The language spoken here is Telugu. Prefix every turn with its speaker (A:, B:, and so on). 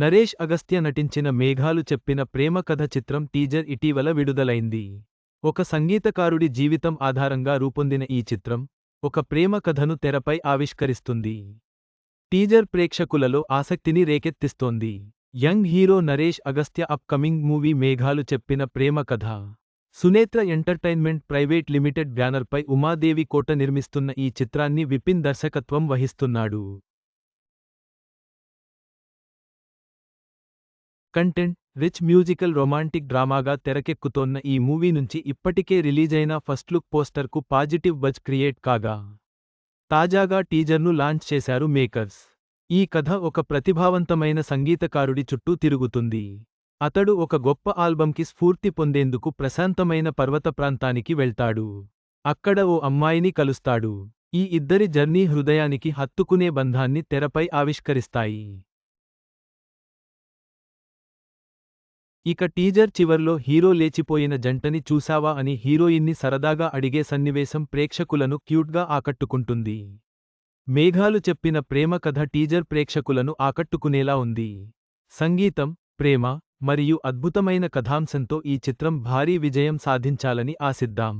A: నరేష్ అగస్త్య నటించిన మేఘాలు చెప్పిన ప్రేమ కథ చిత్రం టీజర్ ఇటీవల విడుదలైంది. ఒక సంగీతకారుడి జీవితం ఆధారంగా రూపొందిన ఈ చిత్రం ఒక ప్రేమ కథను తెరపై ఆవిష్కరిస్తుంది. టీజర్ ప్రేక్షకులలో ఆసక్తిని రేకెత్తిస్తోంది. Young hero Naresh Agastya upcoming movie మేఘాలు చెప్పిన ప్రేమ కథ. సునేత్ర ఎంటర్టైన్మెంట్ ప్రైవేట్ లిమిటెడ్ బ్యానర్పై ఉమాదేవి కోట నిర్మిస్తున్న ఈ చిత్రాన్ని విపిన్ దర్శకత్వం వహిస్తున్నాడు. కంటెంట్ రిచ్ మ్యూజికల్ రొమాంటిక్ డ్రామాగా తెరకెక్కుతోన్న ఈ మూవీ నుంచి ఇప్పటికే రిలీజైన ఫస్ట్ లుక్ పోస్టర్కు పాజిటివ్ బజ్ క్రియేట్ కాగా తాజాగా టీజర్ను లాంచ్ చేశారు మేకర్స్. ఈ కథ ఒక ప్రతిభావంతమైన సంగీతకారుడి చుట్టూ తిరుగుతుంది. అతడు ఒక గొప్ప ఆల్బంకి స్ఫూర్తి పొందేందుకు ప్రశాంతమైన పర్వత ప్రాంతానికి వెళ్తాడు. అక్కడ ఓ అమ్మాయిని కలుస్తాడు. ఈ ఇద్దరి జర్నీ హృదయానికి హత్తుకునే బంధాన్ని తెరపై ఆవిష్కరిస్తాయి. ఇక టీజర్ చివర్లో హీరో లేచిపోయిన జంటని చూశావా అని హీరోయిన్ని సరదాగా అడిగే సన్నివేశం ప్రేక్షకులను క్యూట్గా ఆకట్టుకుంటుంది. మేఘాలు చెప్పిన ప్రేమ కథ టీజర్ ప్రేక్షకులను ఆకట్టుకునేలా ఉంది. సంగీతం ప్రేమ మరియు అద్భుతమైన కథాంశంతో ఈ చిత్రం భారీ విజయం సాధించాలని ఆశిద్దాం.